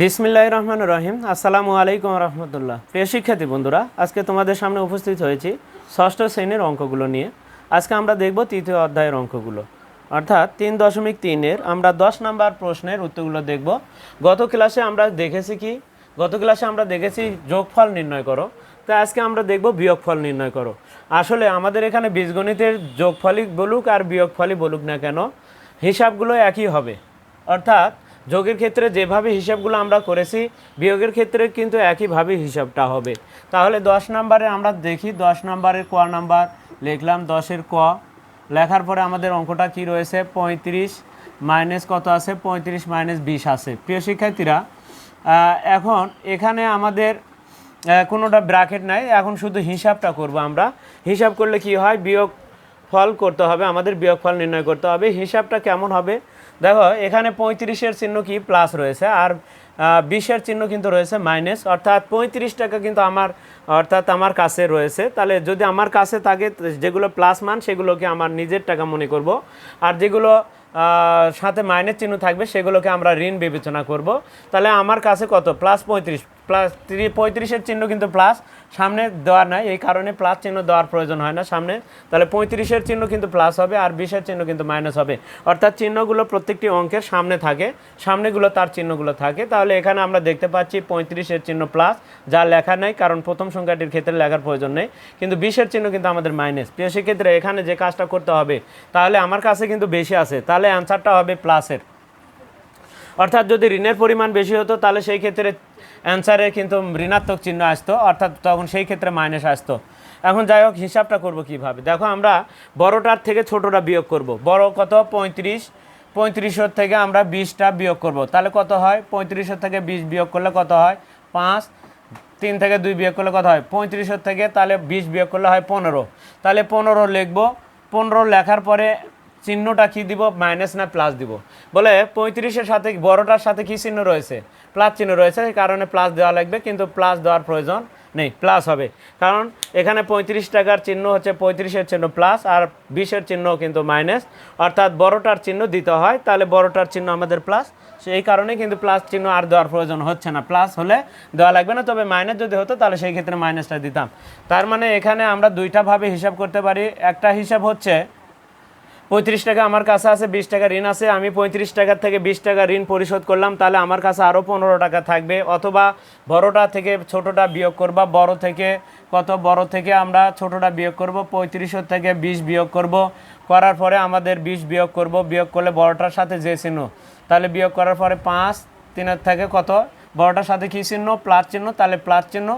বিসমিল্লাহ রহমান রহিম আসসালামু আলাইকুম রহমতুল্লাহ। প্রিয় শিক্ষার্থী বন্ধুরা, আজকে তোমাদের সামনে উপস্থিত হয়েছি ষষ্ঠ শ্রেণির অঙ্কগুলো নিয়ে। আজকে আমরা দেখব তৃতীয় অধ্যায়ের অঙ্কগুলো। অর্থাৎ তিন দশমিক তিনের আমরা দশ নাম্বার প্রশ্নের উত্তরগুলো দেখব। গত ক্লাসে আমরা দেখেছি কি? গত ক্লাসে আমরা দেখেছি যোগফল নির্ণয় করো। তো আজকে আমরা দেখব বিয়োগফল নির্ণয় করো। আসলে আমাদের এখানে বীজগণিতের যোগফলই বলুক আর বিয়োগফলই বলুক না কেন, হিসাবগুলো একই হবে। অর্থাৎ যোগের ক্ষেত্রে যেভাবে হিসাবগুলো আমরা করেছি, বিয়োগের ক্ষেত্রে কিন্তু একইভাবে হিসাবটা হবে। তাহলে দশ নম্বরে আমরা দেখি, দশ নম্বরের ক নাম্বার লিখলাম, দশের ক। লেখার পরে আমাদের অঙ্কটা কি রয়েছে? পঁয়ত্রিশ মাইনাস কত আছে? পঁয়ত্রিশ মাইনাস বিশ আছে। প্রিয় শিক্ষার্থীরা এখন এখানে আমাদের কোনোটা ব্র্যাকেট নাই। এখন শুধু হিসাবটা করব আমরা। হিসাব করলে কি হয়? বিয়োগ ফল করতে হবে। আমাদের বিয়োগ ফল নির্ণয় করতে হবে। হিসাবটা কেমন হবে? দেখো, এখানে পঁয়ত্রিশের চিহ্ন কি? প্লাস রয়েছে। আর বিশের চিহ্ন কিন্তু রয়েছে মাইনাস। অর্থাৎ পঁয়ত্রিশ টাকা কিন্তু আমার, অর্থাৎ আমার কাছে রয়েছে। তাহলে যদি আমার কাছে থাকে, যেগুলো প্লাস মান, সেগুলোকে আমার নিজের টাকা মনে করব। আর যেগুলো সাথে মাইনাস চিহ্ন থাকবে, সেগুলোকে আমরা ঋণ বিবেচনা করব। তাহলে আমার কাছে কত? প্লাস পঁয়ত্রিশ। প্লাস পঁয়ত্রিশের চিহ্ন কিন্তু প্লাস, সামনে দেওয়া নাই, এই কারণে প্লাস চিহ্ন দেওয়ার প্রয়োজন হয় না সামনে। তাহলে পঁয়ত্রিশের চিহ্ন কিন্তু প্লাস হবে, আর বিশের চিহ্ন কিন্তু মাইনাস হবে। অর্থাৎ চিহ্নগুলো প্রত্যেকটি অঙ্কের সামনে থাকে, সামনেগুলো তার চিহ্নগুলো থাকে। তাহলে এখানে আমরা দেখতে পাচ্ছি পঁয়ত্রিশের চিহ্ন প্লাস যা লেখা নেই, কারণ প্রথম সংখ্যাটির ক্ষেত্রে লেখার প্রয়োজন নেই। কিন্তু বিশের চিহ্ন কিন্তু আমাদের মাইনাস প্রিয়, সেক্ষেত্রে এখানে যে কাজটা করতে হবে, তাহলে আমার কাছে কিন্তু বেশি আছে, তাহলে অ্যান্সারটা হবে প্লাসের অর্থাৎ যদি ঋণের পরিমাণ বেশি হতো, তাহলে সেই ক্ষেত্রে অ্যান্সারে কিন্তু ঋণাত্মক চিহ্ন আসতো, অর্থাৎ তখন সেই ক্ষেত্রে মাইনাস আসতো। এখন যাই হোক, হিসাবটা করব কীভাবে? দেখো, আমরা বড়টার থেকে ছোটোটা বিয়োগ করব। বড় কত? পঁয়ত্রিশ। পঁয়ত্রিশের থেকে আমরা বিশটা বিয়োগ করব। তাহলে কত হয়? পঁয়ত্রিশের থেকে বিশ বিয়োগ করলে কত হয়? পাঁচ। তিন থেকে দুই বিয়োগ করলে কত হয়? পঁয়ত্রিশের থেকে তাহলে বিশ বিয়োগ করলে হয় পনেরো। তাহলে পনেরো লিখব। পনেরো লেখার পরে চিহ্নটা কি দিব? মাইনাস না প্লাস দিব? বলে পঁয়ত্রিশের সাথে, বড়টার সাথে কি চিহ্ন রয়েছে? প্লাস চিহ্ন রয়েছে কারণে প্লাস দেওয়া লাগবে, কিন্তু প্লাস দেওয়ার প্রয়োজন নেই প্লাস হবে। কারণ এখানে পঁয়ত্রিশ টাকার চিহ্ন হচ্ছে পঁয়ত্রিশের চিহ্ন প্লাস আর বিশের চিহ্ন কিন্তু মাইনাস অর্থাৎ বড়টার চিহ্ন দিতে হয়, তাহলে বড়টার চিহ্ন আমাদের প্লাস সেই কারণে কিন্তু প্লাস চিহ্ন আর দেওয়ার প্রয়োজন হচ্ছে না। প্লাস হলে দেওয়া লাগবে না, তবে মাইনাস যদি হতো, তাহলে সেই ক্ষেত্রে মাইনাসটা দিতাম। তার মানে এখানে আমরা দুইটা ভাবে হিসাব করতে পারি। একটা হিসাব হচ্ছে পঁয়ত্রিশ টাকা আমার কাছে আছে, বিশ টাকা ঋণ আছে, আমি পঁয়ত্রিশ টাকার থেকে বিশ টাকা ঋণ পরিশোধ করলাম, তাহলে আমার কাছে আরও পনেরো টাকা থাকবে। অথবা বড়টা থেকে ছোটোটা বিয়োগ করবা, বড় থেকে কত, বড় থেকে আমরা ছোটোটা বিয়োগ করব, পঁয়ত্রিশের থেকে বিশ বিয়োগ করব। করার পরে আমাদের বিশ বিয়োগ করব, বিয়োগ করলে বড়টার সাথে যে চিহ্ন, তাহলে বিয়োগ করার পরে পাঁচ, তিনের থেকে কত, বড়টার সাথে কী চিহ্ন, প্লাস চিহ্ন, তাহলে প্লাস চিহ্ন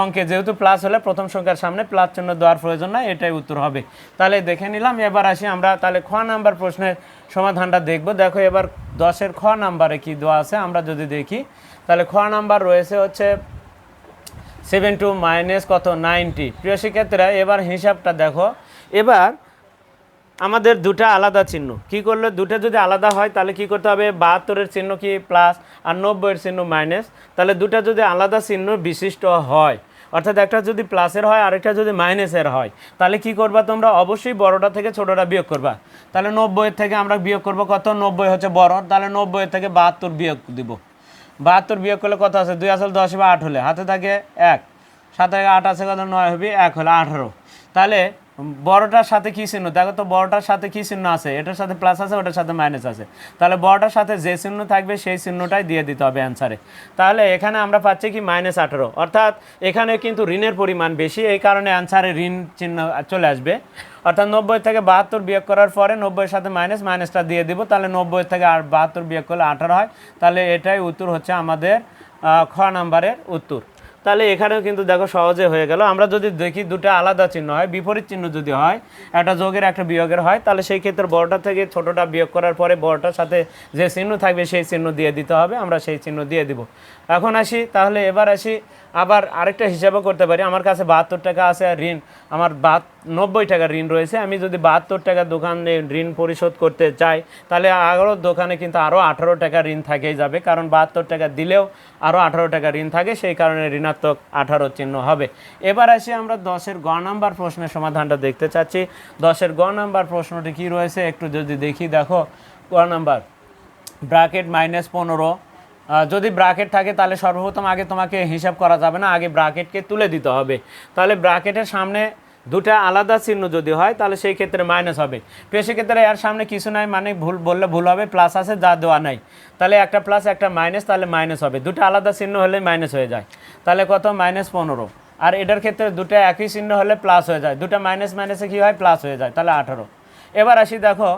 অঙ্কে যেহেতু প্লাস হলে প্রথম সংখ্যার সামনে প্লাস চিহ্ন দেওয়ার প্রয়োজন না এটাই উত্তর হবে। তাহলে দেখে নিলাম, এবার আসি আমরা, তাহলে খ নাম্বার প্রশ্নের সমাধানটা দেখব। দেখো এবার দশের খ নাম্বারে কি দেওয়া আছে, আমরা যদি দেখি, তাহলে খ নাম্বার রয়েছে হচ্ছে সেভেন টু মাইনাস কত? নাইনটি প্রিয় শিক্ষার্থীরা, এবার হিসাবটা দেখো। এবার আমাদের দুটা আলাদা চিহ্ন। কি করলে দুটো যদি আলাদা হয়, তাহলে কি করতে হবে? বাহাত্তরের চিহ্ন কি প্লাস আর নব্বইয়ের চিহ্ন মাইনাস তাহলে দুটা যদি আলাদা চিহ্ন বিশিষ্ট হয়, অর্থাৎ একটা যদি প্লাসের হয়, আরেকটা যদি মাইনাসের হয়, তাহলে কি করবা তোমরা? অবশ্যই বড়টা থেকে ছোটটা বিয়োগ করবা। তাহলে নব্বইয়ের থেকে আমরা বিয়োগ করব কত? নব্বই হচ্ছে বড়, তাহলে নব্বইয়ের থেকে বাহাত্তর বিয়োগ দিব। বাহাত্তর বিয়োগ করলে কত আছে? দুই আসল দশ বা আট হলে। হাতে থাকে এক সাথে আট আছে কত? নয় হবে এক হলে আঠারো। তাহলে বড়টার সাথে কী চিহ্ন? দেখো তো, বড়টার সাথে কী চিহ্ন আছে? এটার সাথে প্লাস আছে, ওটার সাথে মাইনাস আছে। তাহলে বড়টার সাথে যে চিহ্ন থাকবে, সেই চিহ্নটাই দিয়ে দিতে হবে অ্যান্সারে তাহলে এখানে আমরা পাচ্ছি কি? মাইনাস আঠারো। অর্থাৎ এখানে কিন্তু ঋণের পরিমাণ বেশি, এই কারণে অ্যান্সারে ঋণ চিহ্ন চলে আসবে। অর্থাৎ নব্বই থেকে বাহাত্তর বিয়োগ করার পরে নব্বইয়ের সাথে মাইনাস মাইনাসটা দিয়ে দিব। তাহলে নব্বই থেকে আর বাহাত্তর বিয়োগ করলে আঠারো হয়। তাহলে এটাই উত্তর হচ্ছে আমাদের খ নাম্বারের উত্তর। তাহলে এখানেও কিন্তু দেখো সহজে হয়ে গেল। আমরা যদি দেখি দুটো আলাদা চিহ্ন হয়, বিপরীত চিহ্ন যদি হয়, একটা যোগের, একটা বিয়োগের হয়, তাহলে সেই ক্ষেত্রে বড়টা থেকে ছোটটা বিয়োগ করার পরে বড়টার সাথে যে চিহ্ন থাকবে সেই চিহ্ন দিয়ে দিতে হবে, আমরা সেই চিহ্ন দিয়ে দিব। এখন আসি, তাহলে এবার আসি, আবার আরেকটা হিসাবও করতে পারি। আমার কাছে বাহাত্তর টাকা আছে আর ঋণ। আমার বাহাত নব্বই টাকা ঋণ রয়েছে। আমি যদি বাহাত্তর টাকা দোকানে ঋণ পরিশোধ করতে চাই, তাহলে আরও দোকানে কিন্তু আরও আঠারো টাকা ঋণ থাকেই যাবে। কারণ বাহাত্তর টাকা দিলেও আরও আঠারো টাকা ঋণ থাকে, সেই কারণে ঋণাত্মক আঠারো চিহ্ন হবে। এবার আসি আমরা দশের গ নাম্বার প্রশ্নের সমাধানটা দেখতে চাচ্ছি। দশের গ নাম্বার প্রশ্নটি কী রয়েছে? একটু যদি দেখি, দেখো। গ নাম্বার, ব্র্যাকেট মাইনাস পনেরো। যদি ব্রাকেট থাকে, তাহলে সর্বপ্রথম আগে তোমাকে হিসাব করা যাবে না, আগে ব্রাকেটকে তুলে দিতে হবে। তাহলে ব্রাকেটের সামনে দুটা আলাদা চিহ্ন যদি হয়, তাহলে সেই ক্ষেত্রে মাইনাস হবে। তো সেক্ষেত্রে এর সামনে কিছু নাই মানে ভুল বললে ভুল হবে প্লাস আছে, যা দেওয়া নাই। তাহলে একটা প্লাস একটা মাইনাস তাহলে মাইনাস হবে। দুটো আলাদা চিহ্ন হলে মাইনাস হয়ে যায়। তাহলে কত? মাইনাস পনেরো। আর এটার ক্ষেত্রে দুটো একই চিহ্ন হলে প্লাস হয়ে যায়। দুটো মাইনাস মাইনাসে কী হয়? প্লাস হয়ে যায়। তাহলে আঠারো। এবার আসি দেখো,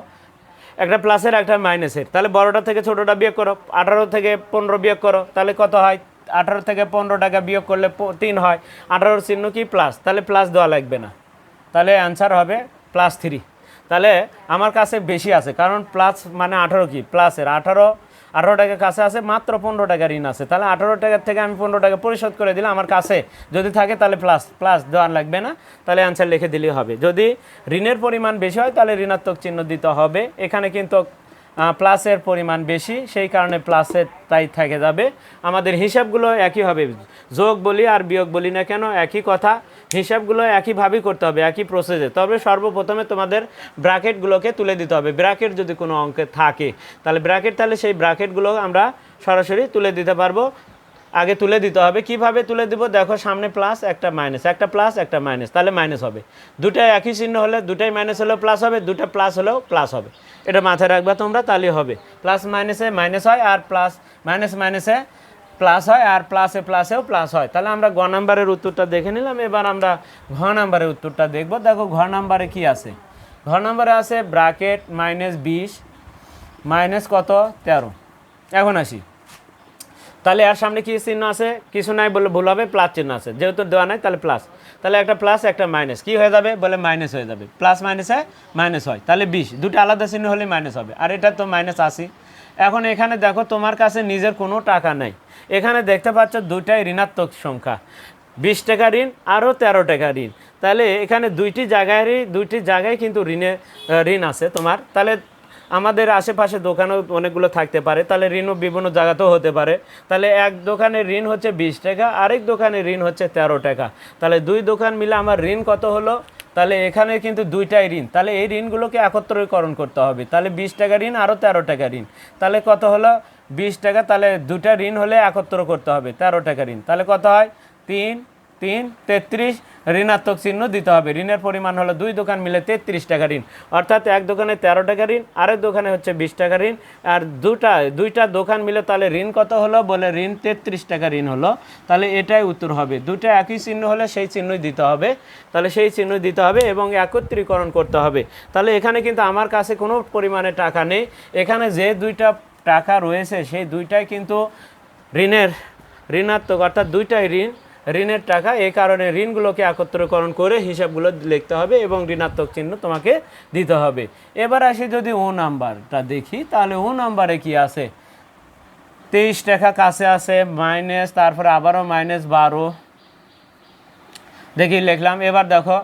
একটা প্লাসের একটা মাইনাসের তাহলে বড়টা থেকে ছোটোটা বিয়োগ করো। আঠারো থেকে পনেরো বিয়োগ করো। তাহলে কত হয়? আঠারো থেকে পনেরো টাকা বিয়োগ করলে তিন হয়। আঠারোর চিহ্ন কি? প্লাস তাহলে প্লাস দেওয়া লাগবে না। তাহলে অ্যান্সার হবে প্লাস থ্রি তাহলে আমার কাছে বেশি আছে, কারণ প্লাস মানে আঠারো কি? প্লাসের আঠারো আঠারো টাকা কাছে আছে, মাত্র পনেরো টাকা ঋণ আছে। তাহলে আঠারো টাকার থেকে আমি পনেরো টাকা পরিশোধ করে দিলে আমার কাছে। যদি থাকে তাহলে প্লাস প্লাস দেওয়ার লাগবে না। তাহলে অ্যান্সার লিখে দিলেই হবে। যদি ঋণের পরিমাণ বেশি হয় তাহলে ঋণাত্মক চিহ্ন দিতে হবে। এখানে কিন্তু প্লাসের পরিমাণ বেশি, সেই কারণে প্লাসের তাই থেকে যাবে। আমাদের হিসাবগুলো একই হবে। যোগ বলি আর বিয়োগ বলি না কেন, একই কথা। হিসাবগুলো একইভাবেই করতে হবে, একই প্রসেসে তবে সর্বপ্রথমে তোমাদের ব্র্যাকেটগুলোকে তুলে দিতে হবে। ব্র্যাকেট যদি কোনো অঙ্কে থাকে, তাহলে ব্র্যাকেট, তাহলে সেই ব্র্যাকেটগুলো আমরা সরাসরি তুলে দিতে পারব। আগে তুলে দিতে হবে। কীভাবে তুলে দিব? দেখো, সামনে প্লাস একটা মাইনাস একটা প্লাস একটা মাইনাস তাহলে মাইনাস হবে। দুটাই একই চিহ্ন হলে দুটাই মাইনাস হলেও প্লাস হবে, দুটা প্লাস হলেও প্লাস হবে। এটা মাথায় রাখবে তোমরা তাহলে হবে। প্লাস মাইনাসে মাইনাস হয় আর প্লাস মাইনাস মাইনাসে প্লাস হয় আর প্লাসে প্লাসেও প্লাস হয়। তাহলে আমরা গ নাম্বারের উত্তরটা দেখে নিলাম। এবার আমরা ঘ নাম্বারের উত্তরটা দেখব। দেখো, ঘ নাম্বারে কি আছে? ঘ নাম্বারে আছে ব্রাকেট মাইনাস বিশ মাইনাস কত? তেরো। এখন আসি। তাহলে আর সামনে কি চিহ্ন আছে? কিছু নাই বলে ভুল হবে প্লাস চিহ্ন আছে। যেহেতু দেওয়া নাই, তাহলে প্লাস তাহলে একটা প্লাস একটা মাইনাস কি হয়ে যাবে? বলে মাইনাস হয়ে যাবে। প্লাস মাইনাসে মাইনাস হয়। তাহলে বিশ। দুটো আলাদা চিহ্ন হলে মাইনাস হবে। আর এটা তো মাইনাস আশি। এখন এখানে দেখো, তোমার কাছে নিজের কোনো টাকা নাই। এখানে দেখতে পাচ্ছ, দুইটাই ঋণাত্মক সংখ্যা। বিশ টাকা ঋণ আরও তেরো টাকা ঋণ। তাহলে এখানে দুইটি জায়গায়ই দুইটি জায়গায় কিন্তু ঋণে ঋণ আছে তোমার। তাহলে আমাদের আশেপাশে দোকানও অনেকগুলো থাকতে পারে। তাহলে ঋণও বিভিন্ন জায়গাতেও হতে পারে। তাহলে এক দোকানে ঋণ হচ্ছে বিশ টাকা, আরেক দোকানে ঋণ হচ্ছে তেরো টাকা। তাহলে দুই দোকান মিলে আমার ঋণ কত হলো? তাহলে এখানে কিন্তু দুইটাই ঋণ। তাহলে এই ঋণগুলোকে একত্রীকরণ করতে হবে। তাহলে বিশ টাকা ঋণ আরও তেরো টাকা ঋণ। তাহলে কত হলো? বিশ টাকা, তাহলে দুটা ঋণ হলে একত্র করতে হবে, তেরো টাকা ঋণ। তাহলে কত হয়? তিন তিন, তেত্রিশ ঋণাত্মক চিহ্ন দিতে হবে। ঋণের পরিমাণ হলো দুই দোকান মিলে তেত্রিশ টাকা ঋণ। অর্থাৎ এক দোকানে তেরো টাকা ঋণ, আরেক দোকানে হচ্ছে বিশ টাকা ঋণ। আর দুটা, দুইটা দোকান মিলে তাহলে ঋণ কত হলো? বলে ঋণ তেত্রিশ টাকা ঋণ হলো। তাহলে এটাই উত্তর হবে। দুটো একই চিহ্ন হলে সেই চিহ্নই দিতে হবে। তাহলে সেই চিহ্ন দিতে হবে এবং একত্রীকরণ করতে হবে। তাহলে এখানে কিন্তু আমার কাছে কোনো পরিমাণে টাকা নেই। এখানে যে দুইটা টাকা রয়েছে, সেই দুইটাই কিন্তু ঋণের ঋণাত্মক, অর্থাৎ দুইটাই ঋণ ঋণের টাকা এই কারণে ঋণগুলোকে একত্রকরণ করে হিসাবগুলো লিখতে হবে এবং ঋণাত্মক চিহ্ন তোমাকে দিতে হবে। এবার আসি যদি ও নাম্বারটা দেখি, তাহলে ও নাম্বারে কি আছে? তেইশ টাকা কাছে আছে, মাইনাস, তারপরে আবারও মাইনাস বারো। দেখি, লিখলাম। এবার দেখো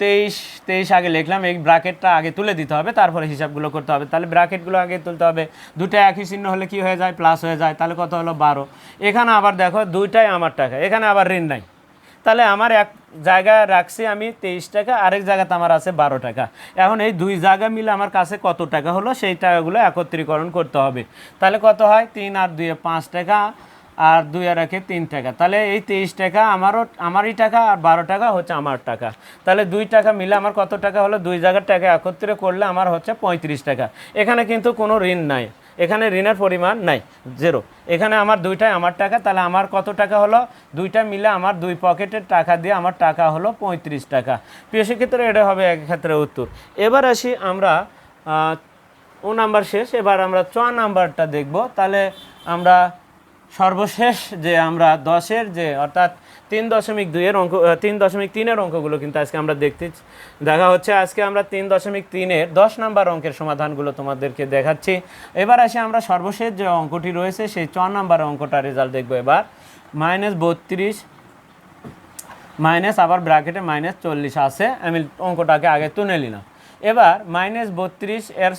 তেইশ তেইশ আগে লিখলাম, এই ব্র্যাকেটটা আগে তুলে দিতে হবে, তারপরে হিসাবগুলো করতে হবে। তাহলে ব্র্যাকেটগুলো আগে তুলতে হবে। দুটো একই চিহ্ন হলে কি হয়ে যায়? প্লাস হয়ে যায়। তাহলে কত হলো? বারো। এখানে আবার দেখো, দুইটাই আমার টাকা। এখানে আবার ঋণ নাই। তাহলে আমার এক জায়গায় রাখছি আমি তেইশ টাকা, আরেক জায়গাতে আমার আছে বারো টাকা। এখন এই দুই জায়গা মিলে আমার কাছে কত টাকা হলো? সেই টাকাগুলো একত্রীকরণ করতে হবে। তাহলে কত হয়? তিন আর দুই পাঁচ টাকা। আর দুই আর একে তিন টাকা। তাহলে এই তেইশ টাকা আমারও, আমারই টাকা আর বারো টাকা হচ্ছে আমার টাকা। তাহলে দুই টাকা মিলে আমার কত টাকা হলো? দুই জায়গার টাকা একত্রে করলে আমার হচ্ছে পঁয়ত্রিশ টাকা। এখানে কিন্তু কোনো ঋণ নাই। এখানে ঋণের পরিমাণ নাই জেরো এখানে আমার দুইটাই আমার টাকা, তাহলে আমার কত টাকা হলো? দুইটা মিলে আমার দুই পকেটের টাকা দিয়ে আমার টাকা হলো পঁয়ত্রিশ টাকা। প্রিয় সেক্ষেত্রে এটা হবে এক ক্ষেত্রে উত্তর। এবার আসি আমরা ও নাম্বার শেষ। এবার আমরা চ নাম্বারটা দেখব। তাহলে আমরা সর্বশেষ যে আমরা দশের যে, অর্থাৎ তিন দশমিক দুইয়ের অঙ্ক তিন দশমিক তিনের অঙ্কগুলো কিন্তু আজকে আমরা দেখতে দেখা হচ্ছে আজকে আমরা তিন দশমিক তিনের দশ নাম্বার অঙ্কের সমাধানগুলো তোমাদেরকে দেখাচ্ছি। এবার আসে আমরা সর্বশেষ যে অঙ্কটি রয়েছে, সেই চ নাম্বার অঙ্কটা রেজাল্ট দেখব এবার। মাইনাস বত্রিশ, মাইনাস আবার ব্র্যাকেটে মাইনাস চল্লিশ আছে। আমি অঙ্কটাকে আগে তুলে নিলাম। এবার মাইনাস বত্রিশ এর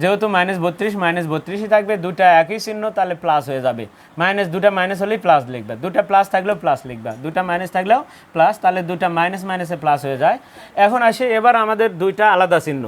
যেহেতু মাইনাস বত্রিশ মাইনাস বত্রিশই থাকবে, দুটা একই চিহ্ন, তাহলে প্লাস হয়ে যাবে। মাইনাস দুটা মাইনাস হলেই প্লাস লিখবে। দুটা প্লাস থাকলেও প্লাস লিখবে। দুটা মাইনাস থাকলেও প্লাস তাহলে দুটা মাইনাস মাইনাসে প্লাস হয়ে যায়। এখন আসে, এবার আমাদের দুইটা আলাদা চিহ্ন।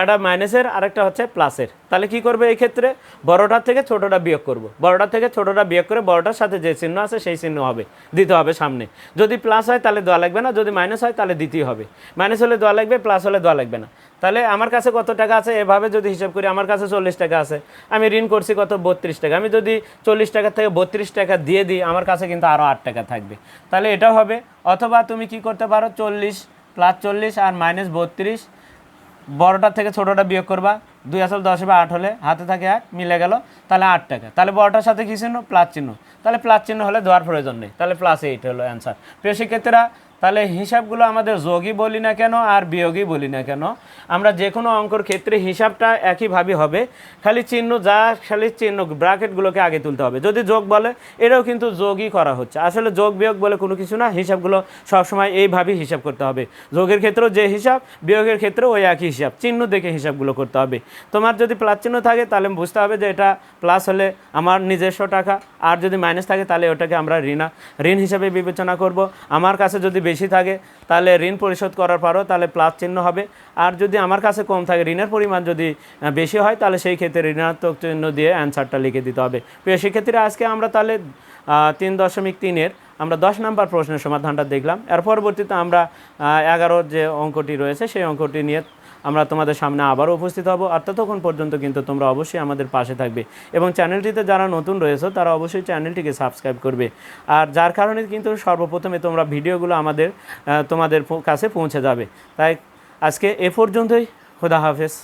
একটা মাইনাসের, আরেকটা হচ্ছে প্লাসের। তাহলে কি করবে এই ক্ষেত্রে? বড়টার থেকে ছোটটা বিয়োগ করব। বড়টার থেকে ছোটটা বিয়োগ করে বড়টার সাথে যে চিহ্ন আছে সেই চিহ্ন হবে, দিতে হবে সামনে। যদি প্লাস হয় তাহলে দেওয়া লাগবে না, যদি মাইনাস হয় তাহলে দিতেই হবে। মাইনাস হলে দেওয়া লাগবে, প্লাস হলে দেওয়া লাগবে না। তাহলে আমার কাছে কত টাকা আছে? এভাবে যদি হিসাব করি, আমার কাছে চল্লিশ টাকা আছে। আমি ঋণ করছি কত? বত্রিশ টাকা। আমি যদি চল্লিশ টাকা থেকে বত্রিশ টাকা দিয়ে দিই, আমার কাছে কিন্তু আরও আট টাকা থাকবে। তাহলে এটাও হবে। অথবা তুমি কি করতে পারো? চল্লিশ, প্লাস চল্লিশ আর মাইনাস বত্রিশ বড়টার থেকে ছোটোটা বিয়োগ করবা, দুই আসল দশ বা আট হলে হাতে থাকে এক, মিলে গেল, তাহলে আট টাকা। তাহলে বড়টার সাথে কী চিহ্ন? প্লাস চিহ্ন। তাহলে প্লাস চিহ্ন হলে দেওয়ার প্রয়োজন নেই, তাহলে প্লাস এইট হলো অ্যান্সার প্রিয় শিক্ষার্থীরা তাহলে হিসাবগুলো আমাদের যোগই বলি না কেন আর বিয়োগই বলি না কেন? আমরা যে কোনো অঙ্কর ক্ষেত্রে হিসাবটা একইভাবে হবে। খালি চিহ্ন যা, খালি চিহ্ন ব্র্যাকেটগুলোকে আগে তুলতে হবে। যদি যোগ বলে, এটাও কিন্তু যোগই করা হচ্ছে। আসলে যোগ বিয়োগ বলে কোনো কিছু না, হিসাবগুলো সবসময় এইভাবেই হিসাব করতে হবে। যোগের ক্ষেত্রেও যে হিসাব, বিয়োগের ক্ষেত্রেও ওই একই হিসাব। চিহ্ন দেখে হিসাবগুলো করতে হবে। তোমার যদি প্লাস চিহ্ন থাকে, তাহলে বুঝতে হবে যে এটা প্লাস হলে আমার নিজস্ব টাকা, আর যদি মাইনাস থাকে, তাহলে ওটাকে আমরা ঋণা, ঋণ হিসাবে বিবেচনা করব। আমার কাছে যদি বেশি থাকে, তাহলে ঋণ পরিশোধ করার পরও তাহলে প্লাস চিহ্ন হবে। আর যদি আমার কাছে কম থাকে, ঋণের পরিমাণ যদি বেশি হয়, তাহলে সেই ক্ষেত্রে ঋণাত্মক চিহ্ন দিয়ে অ্যান্সারটা লিখে দিতে হবে। প্রিয়, সেক্ষেত্রে আজকে আমরা তাহলে তিন দশমিক তিনের আমরা দশ নম্বর প্রশ্নের সমাধানটা দেখলাম। এর পরবর্তীতে আমরা এগারোর যে অঙ্কটি রয়েছে, সেই অঙ্কটি নিয়ে আমরা তোমাদের সামনে আবারও উপস্থিত হব আর ততক্ষণ পর্যন্ত কিন্তু তোমরা অবশ্যই আমাদের পাশে থাকবে এবং চ্যানেলটিতে যারা নতুন রয়েছে, তারা অবশ্যই চ্যানেলটিকে সাবস্ক্রাইব করবে। আর যার কারণে কিন্তু সর্বপ্রথমে তোমরা ভিডিওগুলো আমাদের তোমাদের কাছে পৌঁছে যাবে। তাই আজকে এ পর্যন্তই, খোদা হাফেজ।